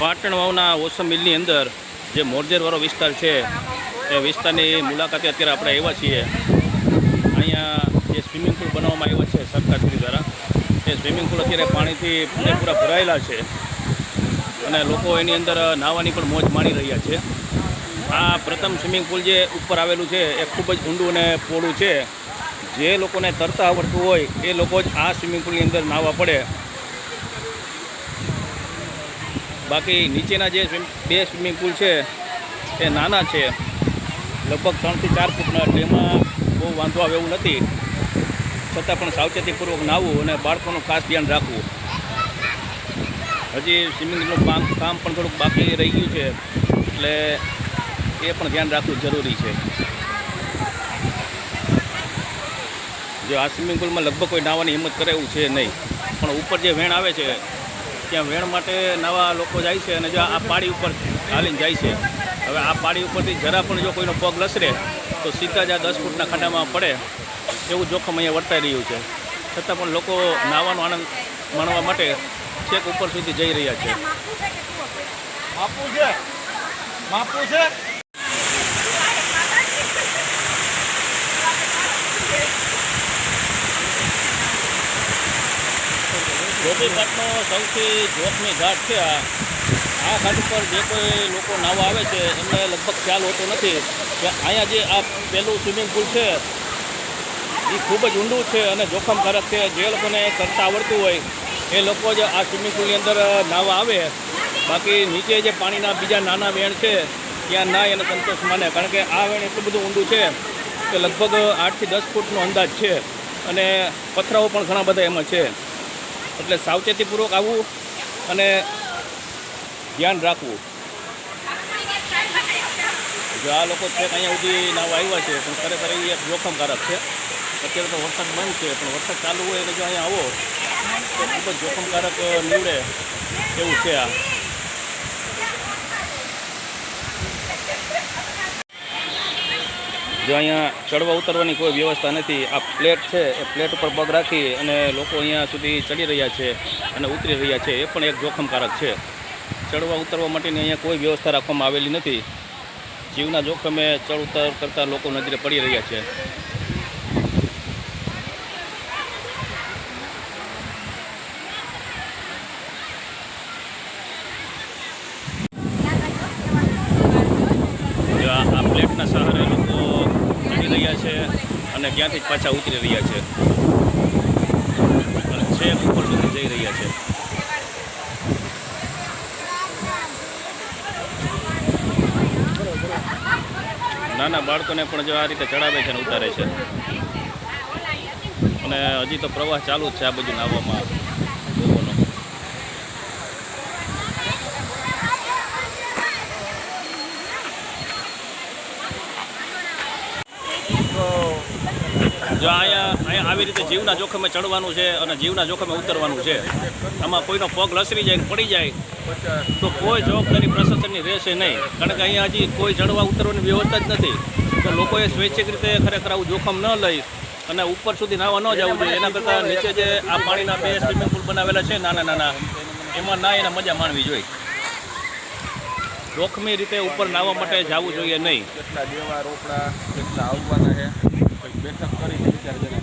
પાટણ વાવના ઓસમ મિલની અંદર જે મોરજેરવાળો વિસ્તાર છે, એ વિસ્તારની મુલાકાતે અત્યારે આપણે આવ્યા છીએ. અહીંયા જે સ્વિમિંગ પુલ બનાવવામાં આવ્યો છે સરકારશ્રી દ્વારા, એ સ્વિમિંગ પુલ અત્યારે પાણીથી પૂરેપૂરા ભરાયેલા છે અને લોકો એની અંદર નાહવાની પણ મોજ માણી રહ્યા છે. આ પ્રથમ સ્વિમિંગ પુલ જે ઉપર આવેલું છે, એ ખૂબ જ ઊંડું અને પોળું છે. જે લોકોને તરતા આવડતું હોય, એ લોકો જ આ સ્વિમિંગ પુલની અંદર નાહવા પડે. બાકી નીચેના જે બે સ્વિમિંગ પુલ છે, એ નાના છે. લગભગ ત્રણથી ચાર ફૂટના એટલે એમાં બહુ વાંધો આવે એવું નથી. છતાં પણ સાવચેતીપૂર્વક નાહવું અને બાળકોનું ખાસ ધ્યાન રાખવું. હજી સ્વિમિંગનું કામ કામ પણ થોડુંક બાકી રહી ગયું છે, એટલે એ પણ ધ્યાન રાખવું જરૂરી છે. જો આ સ્વિમિંગ પુલમાં લગભગ કોઈ નાહવાની હિંમત કરે એવું છે નહીં. પણ ઉપર જે વેણ આવે છે ત્યાં વેણ માટે નવા લોકો જાય છે અને જો આ પાડી ઉપર હાલીને જાય છે. હવે આ પાડી ઉપરથી જરા પણ જો કોઈનો પગ લસરે તો સીધા જ આ દસ ફૂટના ખાડામાં પડે એવું જોખમ અહીંયા વર્તાઈ રહ્યું છે. છતાં પણ લોકો નાહવાનો આનંદ માણવા માટે છેક ઉપર સુધી જઈ રહ્યા છે. માપું છે. માપું છે? ધોબીઘાટનો સૌથી જોખમી ઘાટ છે આ. આ ઘાટ ઉપર જે કોઈ લોકો નાહવા આવે છે, એમને લગભગ ખ્યાલ હોતો નથી કે અહીંયા જે આ પહેલું સ્વિમિંગ પુલ છે એ ખૂબ જ ઊંડું છે અને જોખમકારક છે. જે લોકોને કરતા આવડતું હોય, એ લોકો જ આ સ્વિમિંગ પુલની અંદર નાહવા આવે. બાકી નીચે જે પાણીના બીજા નાના વેણ છે, ત્યાં ના એને સંતોષ માને. કારણ કે આ વેણ એટલું બધું ઊંડું છે કે લગભગ આઠથી દસ ફૂટનો અંદાજ છે અને પથરાઓ પણ ઘણા બધા એમાં છે. એટલે સાવચેતીપૂર્વક આવવું અને ધ્યાન રાખવું. જો આ લોકો છે અહીંયા સુધી નાવા આવ્યા છે, પણ ખરેખર એ એક જોખમકારક છે. અત્યારે તો વરસાદ બંધ છે, પણ વરસાદ ચાલુ હોય એટલે જો અહીંયા આવો, તો ખૂબ જ જોખમકારક નીવડે એવું છે આ. જો અહીંયા ચડવા ઉતરવાની કોઈ વ્યવસ્થા નથી, આ પ્લેટ છે, એ પ્લેટ ઉપર પગ રાખી અને લોકો અહીંયા સુધી ચડી રહ્યા છે અને ઉતરી રહ્યા છે, એ પણ એક જોખમકારક છે. ચડવા ઉતરવા માટેની અહીંયા કોઈ વ્યવસ્થા રાખવામાં આવેલી નથી. જીવના જોખમે ચડ ઉતર કરતાં લોકો નજરે પડી રહ્યા છે. આ પ્લેટના સહારે લોકો રહ્યા છે અને ત્યાંથી જ પાછા ઉતરી રહ્યા છે. ઉપર સુધી જઈ રહ્યા છે. નાના બાળકોને પણ જો આ રીતે ચડાવે છે અને ઉતારે છે. અને હજી તો પ્રવાહ ચાલુ જ છે આ બધું નાહવામાં લોકોનો જો અહીંયા આવી રીતે જીવના જોખમે ચડવાનું છે અને જીવના જોખમે ઉતરવાનું છે. આમાં કોઈનો પગ લસરી જાય પડી જાય, તો કોઈ જવાબદારી પ્રશાસનની રહેશે નહીં. કારણ કે અહીંયા હજી કોઈ ચડવા ઉતરવાની વ્યવસ્થા જ નથી. તો લોકોએ સ્વૈચ્છિક રીતે ખરેખર આવું જોખમ ન લઈ અને ઉપર સુધી નાવા ન જવું જોઈએ. એના કરતાં નીચે જે આ પાણીના બે સ્વિમિંગ પુલ બનાવેલા છે નાના નાના, એમાં ના એને મજા માણવી જોઈએ. જોખમી રીતે ઉપર નાહવા માટે જવું જોઈએ નહીં. કેટલા દેવા રોકડા કેટલા આવવાના છે. બેઠક કરી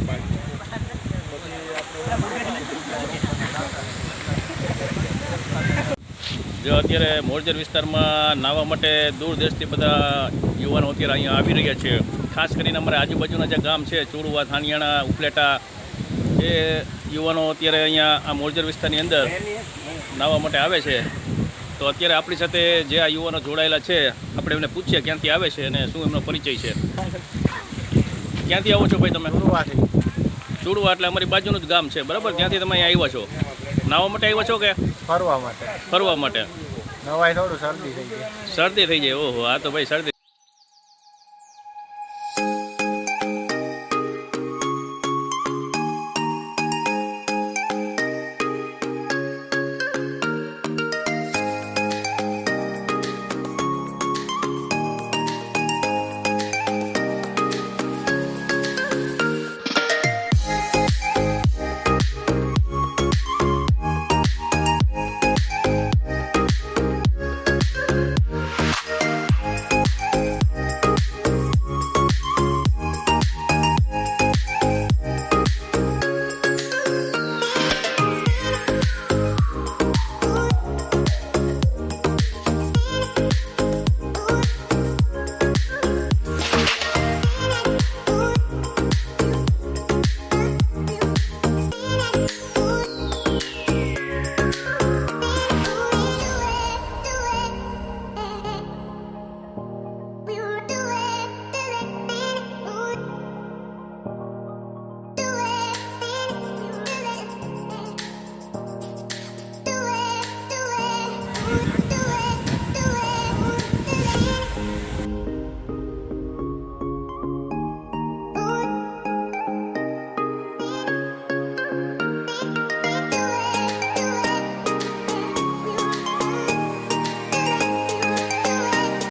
પાડી જો અત્યારે મોરજર વિસ્તારમાં નાહવા માટે દૂર દેશથી બધા યુવાનો અત્યારે અહીંયા આવી રહ્યા છે. ખાસ કરીને અમારા આજુબાજુના જે ગામ છે ચોરુવા થાણિયાણા ઉપલેટા, એ યુવાનો અત્યારે અહીંયા આ મોરજર વિસ્તારની અંદર નાહવા માટે આવે છે. તો અત્યારે આપણી સાથે જે આ યુવાનો જોડાયેલા છે, આપણે એમને પૂછીએ ક્યાંથી આવે છે અને શું એમનો પરિચય છે. ક્યાંથી આવો છો ભાઈ તમે? ચુડવા એટલે અમારી બાજુનું જ ગામ છે બરાબર? ત્યાંથી તમે અહીંયા આવ્યા છો. નાવા માટે આવ્યા છો કે? ફરવા માટે. ફરવા માટે. થોડું શરદી થઈ ગઈ. શરદી થઈ જાય ઓહો આ તો ભાઈ શરદી